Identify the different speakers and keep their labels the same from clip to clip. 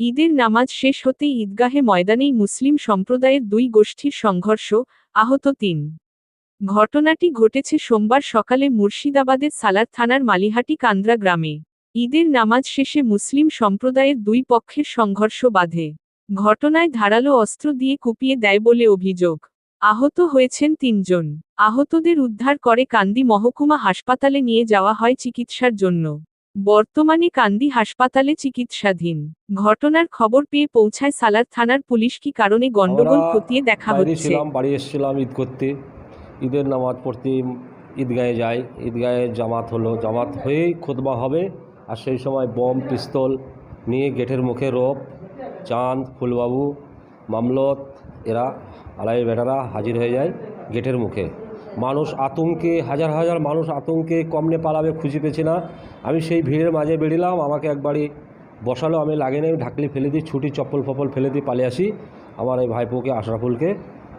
Speaker 1: ঈদের নামাজ শেষ হতেই ঈদগাহে ময়দানেই মুসলিম সম্প্রদায়ের দুই গোষ্ঠীর সংঘর্ষ, আহত তিন। ঘটনাটি ঘটেছে সোমবার সকালে মুর্শিদাবাদের সালার থানার মালিহাটি কান্দ্রা গ্রামে। ঈদের নামাজ শেষে মুসলিম সম্প্রদায়ের দুই পক্ষের সংঘর্ষ বাধে। ঘটনায় ধারালো অস্ত্র দিয়ে কুপিয়ে দেয় বলে অভিযোগ। আহত হয়েছেন তিনজন। আহতদের উদ্ধার করে কান্দি মহকুমা হাসপাতালে নিয়ে যাওয়া হয় চিকিৎসার জন্য। বর্তমানে কান্দি হাসপাতালে চিকিৎসাধীন। ঘটনার খবর পেয়ে পৌঁছায় সালার থানার পুলিশ কি কারণে গন্ডগোল খতিয়ে দেখা হচ্ছে?
Speaker 2: বাড়ি এসেছিলাম ঈদ করতে। ঈদের নামাজ পড়তে ঈদগাহে যাই। ঈদগাহে জামাত হলো জামাত হয়েই খুতবা হবে। আর সেই সময় বম পিস্তল নিয়ে গেটের মুখে রোপ চাঁদ ফুলবাবু মামলত এরা আলাই বেটারা হাজির হয়ে যায় গেটের মুখে। মানুষ আতঙ্কে, হাজার হাজার মানুষ আতঙ্কে কমনে পালাবে, খুঁজে পেছে না। আমি সেই ভিড়ের মাঝে বেরিলাম, আমাকে একবারই বসালো, আমি লাগে নাই ঢাকলি ফেলে দিই ছুটি চপ্পল ফপল ফেলে দিয়ে পালিয়ে আসি। আমার এই ভাইপোকে, আশরাফুলকে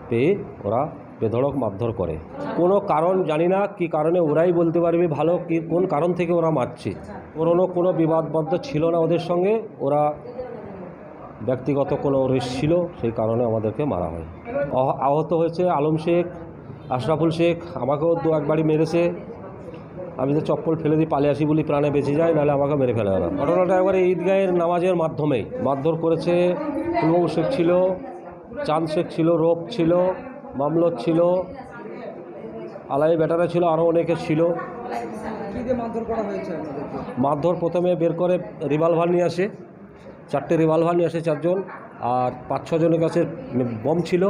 Speaker 2: পেয়ে ওরা বেধড়ক মারধর করে। কোনো কারণ জানি না, কি কারণে ওরাই বলতে পারবে ভালো, কি, কোন কারণ থেকে ওরা মারছে। পুরনো কোনো বিবাদবদ্ধ ছিল না ওদের সঙ্গে, ওরা ব্যক্তিগত কোনো রেস ছিল, সেই কারণে আমাদেরকে মারা হয়। আহ- আহত হয়েছে আলম শেখ আশরাফুল শেখ আমাকেও দু একবারই মেরেছে। আমি তো চপ্পল ফেলে দিই পালিয়ে আসি বলি প্রাণে বেঁচে যায় নাহলে আমাকে মেরে ফেলে ওরা ঘটনাটা একবারে ঈদগাহের নামাজের মাধ্যমেই। মারধর করেছে ফুলবাবু শেখ ছিল চাঁদ শেখ ছিল রোপ ছিল মামলত ছিল আলাই বেটারা ছিল আরও অনেকে ছিল। মারধর প্রথমে বের করে রিভলভার নিয়ে আসে চারটে রিভলভার নিয়ে আসে চারজন আর পাঁচ ছজনের কাছে বম ছিল।